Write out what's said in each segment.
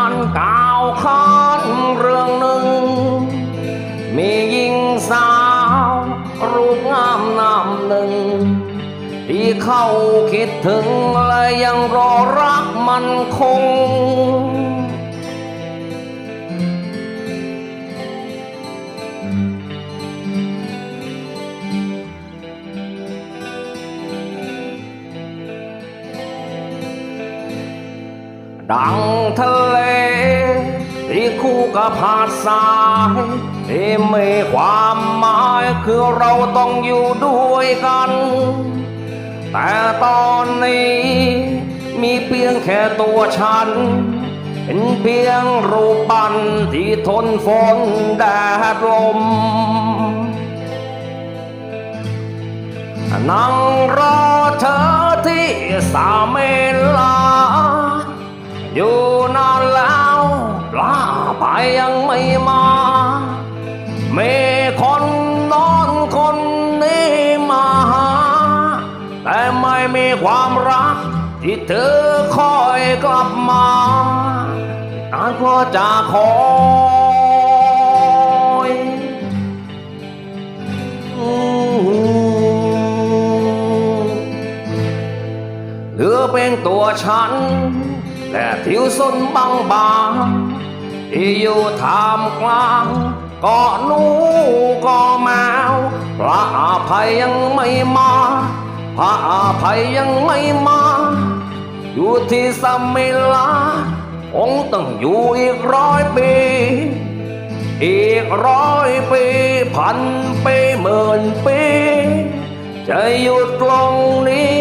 านกล่าวขานเรื่องหนึ่ง มีหญิงสาวรูปงามนามหนึ่ง ที่เขาคิดถึงและยังรอรักมันคง ดังทะเลที่คู่กับหาดทรายที่มีความหมายคือเราต้องอยู่ด้วยกัน แต่ตอนนี้มีเพียงแค่ตัวฉัน เป็นเพียงรูปปั้นที่ทนฝนแดดลมนั่งรอเธอที่สามเม ยังไม่มา เมคนนอนคนนี้มาหา แต่ไม่มีความรัก ที่เธอคอยกลับมานานก็จะคอยเหลือเป็นตัวฉัน และผิวส้นบางบางๆ ที่อยู่ท่ามกลางก็หนูก็แมวพระอภัยยังไม่มา พระอภัยยังไม่มา อยู่ที่สมิลาคงต้องอยู่อีกร้อยปี อีกร้อยปีพันปีหมื่นปี จะอยู่ตรงนี้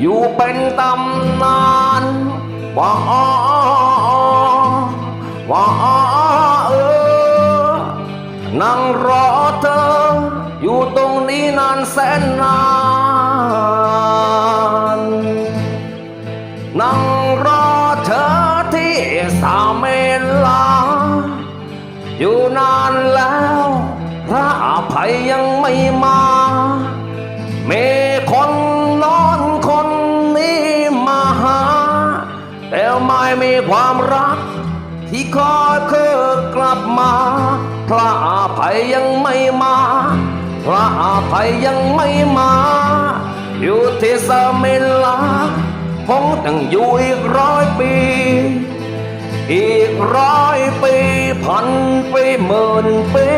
อยู่เป็นตำนานว่า สามเมลา อยู่นานแล้ว พระอภัยยังไม่มาเมคนนอนคนนี้มาหา แต่ไม่มีความรัก ที่คอยเคือกลับมา พระอภัยยังไม่มา พระอภัยยังไม่มา อยู่ที่สมิลาคงต้องอยู่อีกร้อยปี อีกร้อยปีพันปีหมื่นปี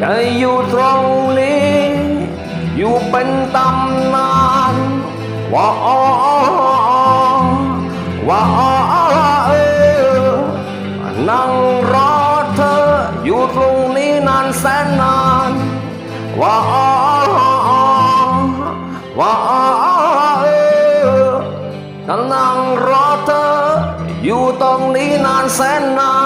จะอยู่ตรงนี้ อยู่เป็นตำนานว่าอ๋อว่าออเออนั่งรอเธออยู่ตรงนี้นานแสนนานว่าอ๋อว่าอ อนั่